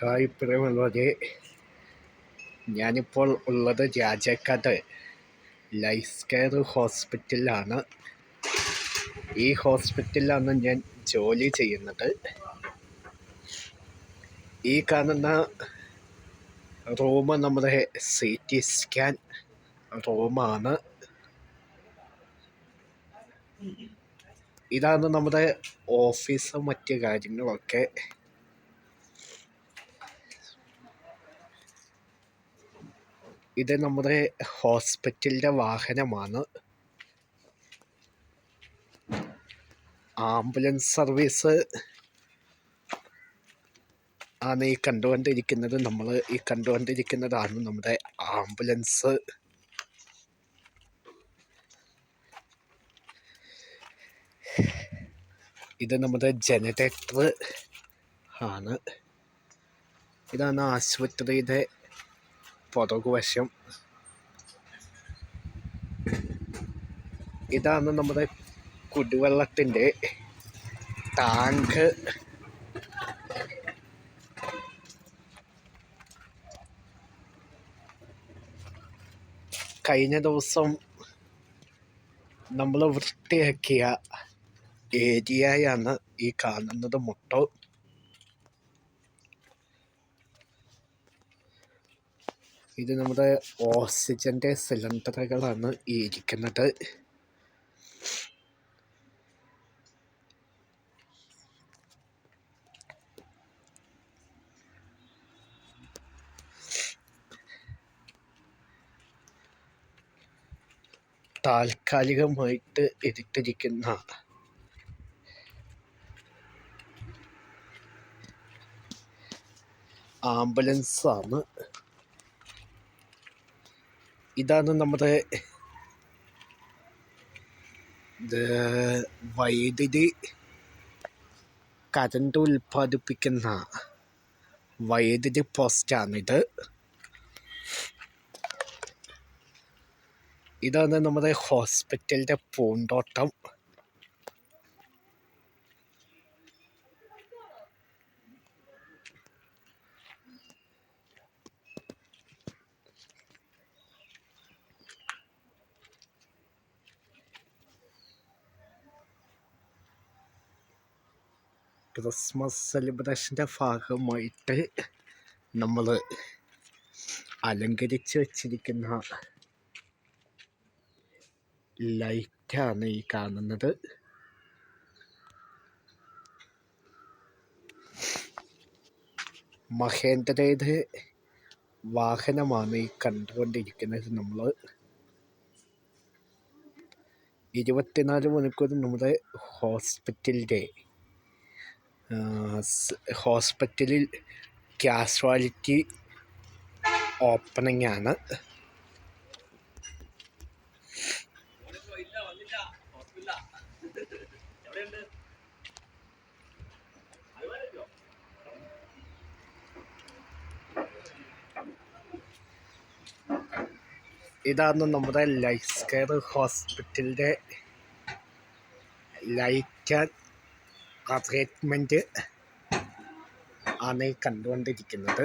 Hi പ്രിയമുള്ളവരെ. ഞാനിപ്പോൾ ഉള്ളത് രാജക്കാട് ലൈഫ് കെയർ ഹോസ്പിറ്റലാണ് ഈ ഹോസ്പിറ്റലിലാണ് ഞാൻ ജോലി ചെയ്യുന്നത്. ഈ കാണുന്ന റൂം നമ്മുടെ സി ടി സ്കാൻ റൂമാണ്. ഇതാണ് നമ്മുടെ ഓഫീസും മറ്റ് കാര്യങ്ങളൊക്കെ. ഇത് നമ്മുടെ ഹോസ്പിറ്റലിന്റെ വാഹനമാണ്. ആംബുലൻസ് സർവീസ് ആണ് ഈ കണ്ടുകൊണ്ടിരിക്കുന്നത്. നമ്മൾ ഈ കണ്ടുകൊണ്ടിരിക്കുന്നതാണ് നമ്മുടെ ആംബുലൻസ്. ഇത് നമ്മുടെ ജനറേറ്റർ ആണ്. ഇതാണ് ആശുപത്രിയുടെ പുറകുവശം ഇതാണ് നമ്മുടെ കുടിവെള്ളത്തിന്റെ ടാങ്ക്. കഴിഞ്ഞ ദിവസം നമ്മൾ വൃത്തിയാക്കിയ ഏരിയയാണ് ഈ കാണുന്നത് മൊത്തം. ഇത് നമ്മുടെ ഓക്സിജന്റെ സിലിണ്ടറുകളാണ് ഇരിക്കുന്നത്. താൽക്കാലികമായിട്ട് ഇട്ടിരിക്കുന്ന ആംബുലൻസ് ആണ് ഇതാണ് നമ്മുടെ വൈദ്യുതി കരണ്ട് ഉൽപ്പാദിപ്പിക്കുന്ന വൈദ്യുതി പോസ്റ്റാണിത് ഇതാണ് നമ്മുടെ ഹോസ്പിറ്റലിന്റെ പൂന്തോട്ടം. ക്രിസ്മസ് സെലിബ്രേഷന്റെ ഭാഗമായിട്ട് നമ്മൾ അലങ്കരിച്ച് വച്ചിരിക്കുന്ന ലൈറ്റാണ് ഈ കാണുന്നത്. മഹേന്ദ്രയുടെ വാഹനമാണ് ഈ കണ്ടുകൊണ്ടിരിക്കുന്നത് നമ്മൾ ഇരുപത്തിനാല് മണിക്കൂർ നമ്മുടെ ഹോസ്പിറ്റലിന്റെ ഹോസ്പിറ്റലിൽ കാസ്വാലിറ്റി ഓപ്പണിംഗ് ആണ് ഇതാണ് നമ്മുടെ ലൈഫ് കെയർ ഹോസ്പിറ്റലിന്റെ ലൈറ്റ് ആൻഡ് അറേഞ്ച്മെന്റ് ആണ് ഈ കണ്ടുകൊണ്ടിരിക്കുന്നത്.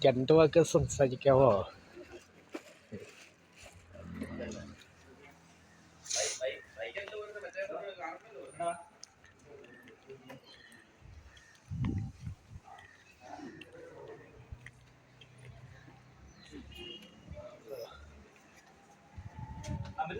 രണ്ട് വാക്ക് സംസാരിക്കാവോ? അവർ